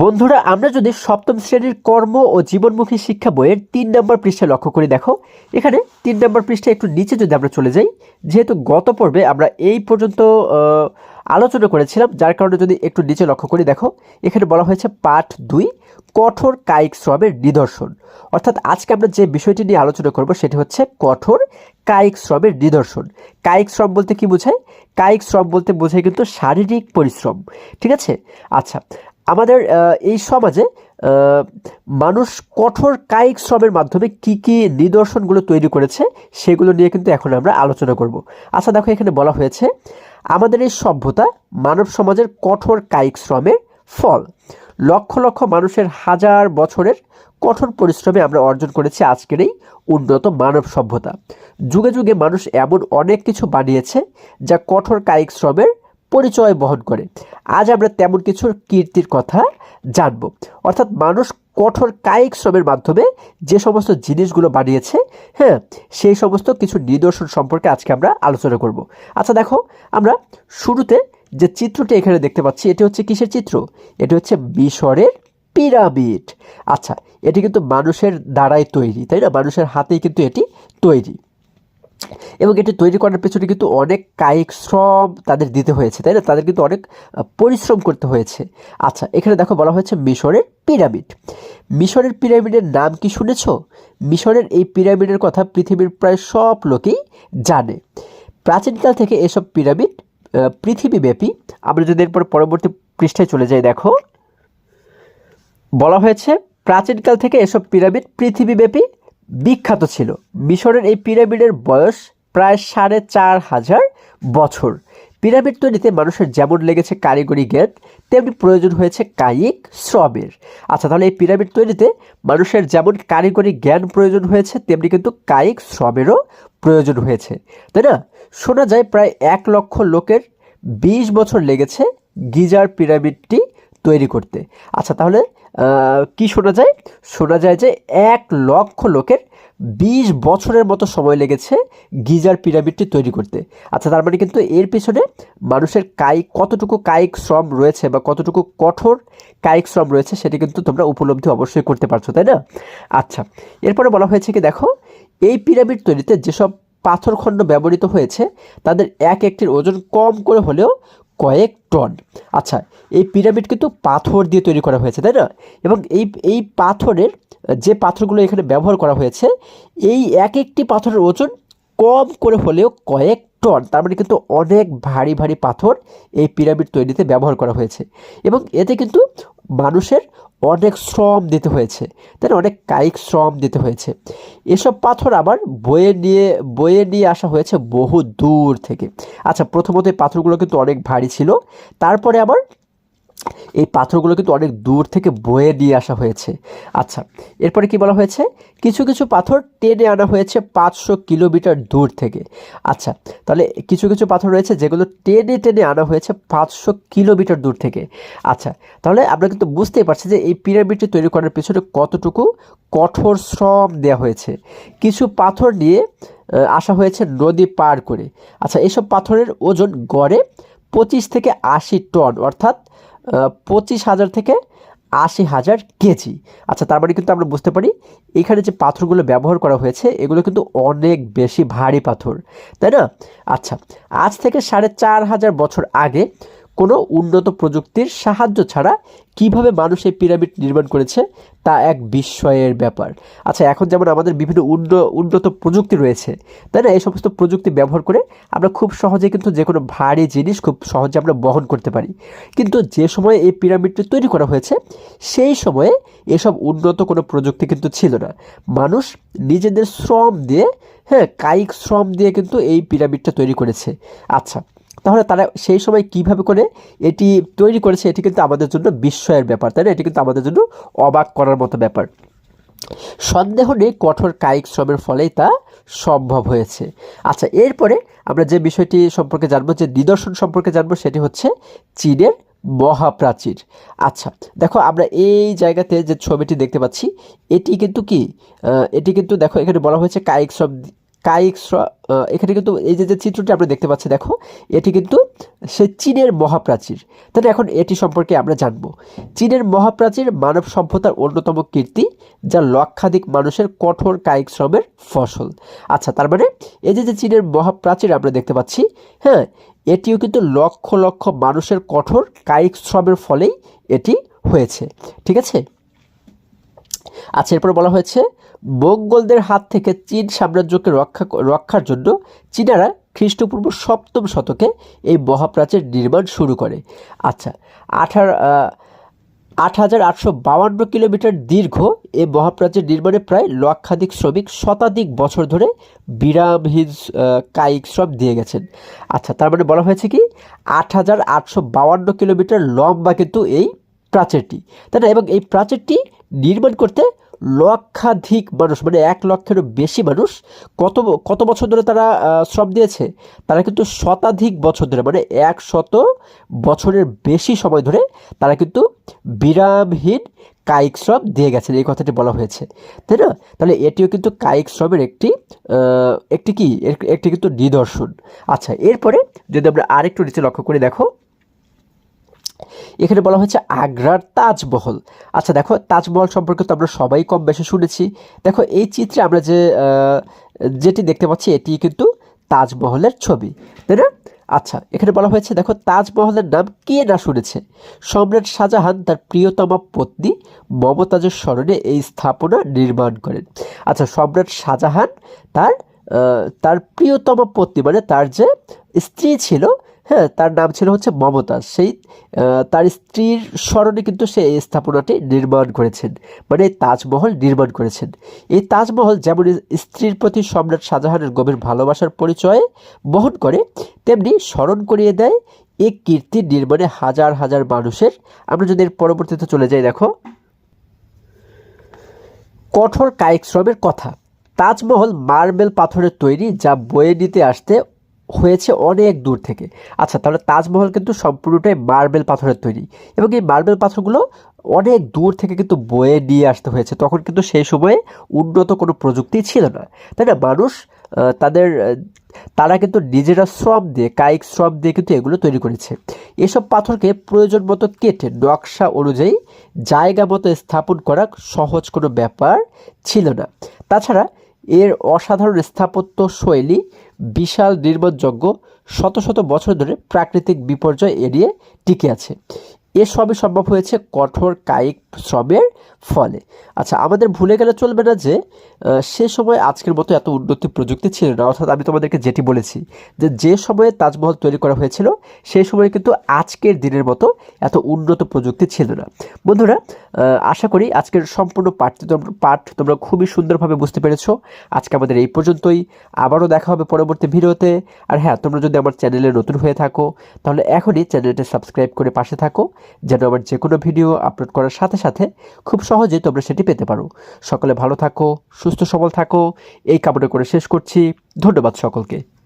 বন্ধুরা, আমরা যদি সপ্তম শ্রেণির কর্ম ও জীবনমুখী শিক্ষা বইয়ের তিন নম্বর পৃষ্ঠায় লক্ষ্য করে, দেখো। এখানে তিন নম্বর পৃষ্ঠায় একটু নিচে যদি আমরা চলে যাই, যেহেতু গত পর্বে আমরা এই পর্যন্ত আলোচনা করেছিলাম, যার কারণে যদি একটু নিচে লক্ষ্য করি, দেখো, এখানে বলা হয়েছে পাঠ দুই, কঠোর কায়িক শ্রমের নিদর্শন। অর্থাৎ আজকে আমরা যে বিষয়টি নিয়ে আলোচনা করব, সেটি হচ্ছে কঠোর কায়িক শ্রমের নিদর্শন। কায়িক শ্রম বলতে কি বোঝায়? কায়িক শ্রম বলতে বোঝায় কিন্তু শারীরিক পরিশ্রম। ঠিক আছে? আচ্ছা আমাদের এই সমাজে মানুষ কঠোর কায়িক শ্রমের মাধ্যমে কি কি নিদর্শনগুলো তৈরি করেছে সেগুলো নিয়ে কিন্তু এখন আমরা আলোচনা করব। আচ্ছা দেখো এখানে বলা হয়েছে, আমাদের এই সভ্যতা মানব সমাজের কঠোর কায়িক শ্রমের ফল। লক্ষ লক্ষ মানুষের হাজার বছরের কঠোর পরিশ্রমে আমরা অর্জন করেছি আজকের এই উন্নত মানব সভ্যতা। যুগে যুগে মানুষ এমন অনেক কিছু বানিয়েছে যা কঠোর কায়িক শ্রমের পরিচয় বহন করে। আজ আমরা তেমন কিছু কীর্তির কথা জানব। অর্থাৎ মানুষ কঠোর কায়িক শ্রমের মাধ্যমে যে সমস্ত জিনিসগুলো বানিয়েছে হ্যাঁ সেই সমস্ত কিছু নিদর্শন সম্পর্কে আজকে আমরা আলোচনা করব। আচ্ছা দেখো, আমরা শুরুতে যে চিত্রটি এখানে দেখতে পাচ্ছি, এটি হচ্ছে কিসের চিত্র? এটি হচ্ছে মিশরের পিরামিড। আচ্ছা এটি কিন্তু মানুষের দ্বারাই তৈরি, তাই না? মানুষের হাতেই কিন্তু এটি তৈরি। এবং এটি তৈরি করার পেছনে কিন্তু অনেক কায়িক শ্রম তাদের দিতে হয়েছে, তাই না? তাদের কিন্তু অনেক পরিশ্রম করতে হয়েছে। আচ্ছা এখানে দেখো বলা হয়েছে মিশরের পিরামিড। মিশরের পিরামিডের নাম কি শুনেছ? মিশরের এই পিরামিডের কথা পৃথিবীর প্রায় সব লোকেই জানে। প্রাচীনকাল থেকে এসব পিরামিড পৃথিবীব্যাপী। আমরা যদি এরপর পরবর্তী পৃষ্ঠায় চলে যাই, দেখো। বলা হয়েছে প্রাচীনকাল থেকে এসব পিরামিড পৃথিবীব্যাপী। বিখ্যাত ছিল। মিশরের এই পিরামিডের বয়স প্রায় সাড়ে চার হাজার বছর। পিরামিড তৈরিতে মানুষের যেমন লেগেছে কারিগরি জ্ঞান, তেমনি প্রয়োজন হয়েছে কায়িক শ্রমের। আচ্ছা তাহলে এই পিরামিড তৈরিতে মানুষের যেমন কারিগরি জ্ঞান প্রয়োজন হয়েছে, তেমনি কিন্তু কায়িক শ্রমেরও প্রয়োজন হয়েছে। তাই না? শোনা যায় প্রায় এক লক্ষ লোকের বিশ বছর লেগেছে গিজার পিরামিডটি তৈরি করতে। আচ্ছা তাহলে কি শোনা যায়? শোনা যায় যে এক লক্ষ লোকের বিশ বছরের মতো সময় লেগেছে গিজার পিরামিডটি তৈরি করতে। আচ্ছা তার মানে কিন্তু এর পিছনে মানুষের কায়িক কতটুকু কায়িক শ্রম রয়েছে বা কতটুকু কঠোর কায়িক শ্রম রয়েছে সেটি কিন্তু তোমরা উপলব্ধি অবশ্যই করতে পারছ, তাই না? আচ্ছা এরপরে বলা হয়েছে কি, দেখো, এই পিরামিড তৈরিতে যেসব পাথরখণ্ড ব্যবহৃত হয়েছে, তাদের এক একটির ওজন কম করে হলেও কয়েক টন। আচ্ছা এই পিরামিড কিন্তু পাথর দিয়ে তৈরি করা হয়েছে, তাই না? এবং এই এই পাথরের, যে পাথরগুলো এখানে ব্যবহার করা হয়েছে, এই এক একটি পাথরের ওজন কম করে হলেও কয়েক টন। তার মানে কিন্তু অনেক ভারী ভারী পাথর এই পিরামিড তৈরিতে ব্যবহার করা হয়েছে। এবং এতে কিন্তু মানুষের অনেক শ্রম দিতে হয়েছে। তাই অনেক কায়িক শ্রম দিতে হয়েছে। এসব পাথর আবার বয়ে নিয়ে বয়ে নিয়ে আসা হয়েছে বহু দূর থেকে। আচ্ছা প্রথমত এই পাথরগুলো কিন্তু অনেক ভারী ছিল। তারপরে আবার এই পাথরগুলো কিন্তু অনেক দূর থেকে বয়ে নিয়ে আসা হয়েছে। আচ্ছা এরপরে কি বলা হয়েছে? কিছু কিছু পাথর টেনে আনা হয়েছে পাঁচশো কিলোমিটার দূর থেকে। আচ্ছা তাহলে কিছু কিছু পাথর রয়েছে যেগুলো টেনে টেনে আনা হয়েছে পাঁচশো কিলোমিটার দূর থেকে। আচ্ছা তাহলে আমরা কিন্তু বুঝতেই পারছি যে এই পিরামিডটি তৈরি করার পিছনে কতটুকু কঠোর শ্রম দেওয়া হয়েছে। কিছু পাথর নিয়ে আসা হয়েছে নদী পার করে। আচ্ছা এসব পাথরের ওজন গড়ে পঁচিশ থেকে আশি টন, অর্থাৎ পঁচিশ হাজার থেকে আশি হাজার কেজি। আচ্ছা তার মানে কিন্তু আমরা বুঝতে পারি, এখানে যে পাথরগুলো ব্যবহার করা হয়েছে, এগুলো কিন্তু অনেক বেশি ভারী পাথর, তাই না? আচ্ছা আজ থেকে সাড়ে চার হাজার বছর আগে কোনো উন্নত প্রযুক্তির সাহায্য ছাড়া কীভাবে মানুষ এই পিরামিড নির্মাণ করেছে তা এক বিস্ময়ের ব্যাপার। আচ্ছা এখন যেমন আমাদের বিভিন্ন উন্ন উন্নত প্রযুক্তি রয়েছে, তাই না? এই সমস্ত প্রযুক্তি ব্যবহার করে আমরা খুব সহজে কিন্তু যে কোনো ভারী জিনিস খুব সহজে আমরা বহন করতে পারি। কিন্তু যে সময়ে এই পিরামিডটি তৈরি করা হয়েছে, সেই সময়ে এসব উন্নত কোনো প্রযুক্তি কিন্তু ছিল না। মানুষ নিজেদের শ্রম দিয়ে হ্যাঁ কায়িক শ্রম দিয়ে কিন্তু এই পিরামিডটা তৈরি করেছে। আচ্ছা তাহলে তারা সেই সময় কীভাবে করে এটি তৈরি করেছে, এটি কিন্তু আমাদের জন্য বিস্ময়ের ব্যাপার, তাই না? এটি কিন্তু আমাদের জন্য অবাক করার মতো ব্যাপার। সন্দেহ নেই কঠোর কায়িক শ্রমের ফলেই তা সম্ভব হয়েছে। আচ্ছা এরপরে আমরা যে বিষয়টি সম্পর্কে জানব, যে নিদর্শন সম্পর্কে জানব, সেটি হচ্ছে চীনের মহাপ্রাচীর। আচ্ছা দেখো, আমরা এই জায়গাতে যে ছবিটি দেখতে পাচ্ছি, এটি কিন্তু কি? এটি কিন্তু দেখো, এখানে বলা হয়েছে কায়িক শ্রম কায়িক এখানে কিন্তু এই যে যে চিত্রটি আমরা দেখতে পাচ্ছি দেখো, এটি কিন্তু সে চীনের মহাপ্রাচীর। তাহলে এখন এটি সম্পর্কে আমরা জানব। চীনের মহাপ্রাচীর মানব সভ্যতার অন্যতম কীর্তি, যা লক্ষাধিক মানুষের কঠোর কায়িক শ্রমের ফসল। আচ্ছা তার মানে এই যে যে চীনের মহাপ্রাচীর আমরা দেখতে পাচ্ছি হ্যাঁ এটিও কিন্তু লক্ষ লক্ষ মানুষের কঠোর কায়িক শ্রমের ফলেই এটি হয়েছে। ঠিক আছে? আচ্ছা এরপর বলা হয়েছে মঙ্গলদের হাত থেকে চীন সাম্রাজ্যকে রক্ষা রক্ষার জন্য চীনারা খ্রিস্টপূর্ব সপ্তম শতকে এই মহাপ্রাচীর নির্মাণ শুরু করে। আচ্ছা আঠার আট হাজার আটশো বাউান্ন কিলোমিটার দীর্ঘ এই মহাপ্রাচীর নির্মাণে প্রায় লক্ষাধিক শ্রমিক শতাধিক বছর ধরে বিরামহীন কায়িক শ্রম দিয়ে গেছেন। আচ্ছা তার মানে বলা হয়েছে কি আট হাজার আটশো বাউান্ন কিলোমিটার লম্বা কিন্তু এই প্রাচীরটি। তাই না? এবং এই প্রাচীরটি নির্মাণ করতে লক্ষাধিক মানুষ মানে এক লক্ষেরও বেশি মানুষ কত কত বছর ধরে তারা শ্রম দিয়েছে? তারা কিন্তু শতাধিক বছর ধরে মানে এক শত বছরের বেশি সময় ধরে তারা কিন্তু বিরামহীন কায়িক শ্রম দিয়ে গেছেন, এই কথাটি বলা হয়েছে। তাই না? তাহলে এটিও কিন্তু কায়িক শ্রমের একটি একটি কি? একটি কিন্তু নিদর্শন। আচ্ছা এরপরে যদি আমরা আরেকটু নিচে লক্ষ্য করে, দেখো এখানে বলা হয়েছে আগ্রার তাজমহল। আচ্ছা দেখো, তাজমহল সম্পর্কে তো আমরা সবাই কম বেশি শুনেছি। দেখো, এই চিত্রে আমরা যে যেটি দেখতে পাচ্ছি, এটি কিন্তু তাজমহলের ছবি, তাই না? আচ্ছা এখানে বলা হয়েছে, দেখো, তাজমহলের নাম কে না শুনেছে? সম্রাট শাহজাহান তার প্রিয়তমা পত্নী মমতাজের স্মরণে এই স্থাপনা নির্মাণ করেন। আচ্ছা সম্রাট শাহজাহান তার তার প্রিয়তমা পত্নী মানে তার যে স্ত্রী ছিল হ্যাঁ তার নাম ছিল হচ্ছে মমতাজ সেই তার স্ত্রীর স্মরণে কিন্তু সে এই স্থাপনাটি নির্মাণ করেছেন। মানে তাজমহল নির্মাণ করেছেন। এই তাজমহল যেমন স্ত্রীর প্রতি সম্রাট শাহজাহানের গভীর ভালোবাসার পরিচয় বহন করে, তেমনি স্মরণ করিয়ে দেয় এই কীর্তি নির্মাণে হাজার হাজার মানুষের। আমরা যদি এর পরবর্তীতে চলে যাই, দেখো। কঠোর কায়িক শ্রমের কথা। তাজমহল মার্বেল পাথরের তৈরি, যা বয়ে নিতে আসতে হয়েছে অনেক দূর থেকে। আচ্ছা তাহলে তাজমহল কিন্তু সম্পূর্ণটাই মার্বেল পাথরের তৈরি এবং এই মার্বেল পাথরগুলো অনেক দূর থেকে কিন্তু বয়ে নিয়ে আসতে হয়েছে। তখন কিন্তু সেই সময়ে উন্নত কোনো প্রযুক্তি ছিল না। তাই না? মানুষ তাদের, তারা কিন্তু নিজেরা শ্রম দিয়ে, কায়িক শ্রম দিয়ে কিন্তু এগুলো তৈরি করেছে। এসব পাথরকে প্রয়োজন মতো কেটে নকশা অনুযায়ী জায়গা মতো স্থাপন করা সহজ কোনো ব্যাপার ছিল না। তাছাড়া এর অসাধারণ স্থাপত্য শৈলী, বিশাল নির্ভরযোগ্য, শত শত বছর ধরে প্রাকৃতিক বিপর্যয় এড়িয়ে টিকে আছে। এসবই সম্ভব হয়েছে কঠোর কায়িক শ্রমের ফলে। আচ্ছা আমাদের ভুলে গেলে চলবে না যে সে সময় আজকের মতো এত উন্নতি প্রযুক্তি ছিল না, অর্থাৎ আমি তোমাদেরকে যেটি বলেছি যে যে সময়ে তাজমহল তৈরি করা হয়েছিল, সেই সময় কিন্তু আজকের দিনের মতো এত উন্নত প্রযুক্তি ছিল না। বন্ধুরা আশা করি আজকের সম্পূর্ণ পাঠটি তোমরা পাঠ তোমরা খুবই সুন্দরভাবে বুঝতে পেরেছ। আজকে আমাদের এই পর্যন্তই। আবারও দেখা হবে পরবর্তী ভিডিওতে। আর হ্যাঁ তোমরা যদি আমার চ্যানেলে নতুন হয়ে থাকো, তাহলে এখনই চ্যানেলটি সাবস্ক্রাইব করে পাশে থাকো। যেন আমার যে কোনো ভিডিও আপলোড করার সাথে সাথে খুব সহজে তোমরা সেটি পেতে পারো। সকলে ভালো থাকো, সুস্থ সবল থাকো। এই কামনা করে শেষ করছি। ধন্যবাদ সকলকে।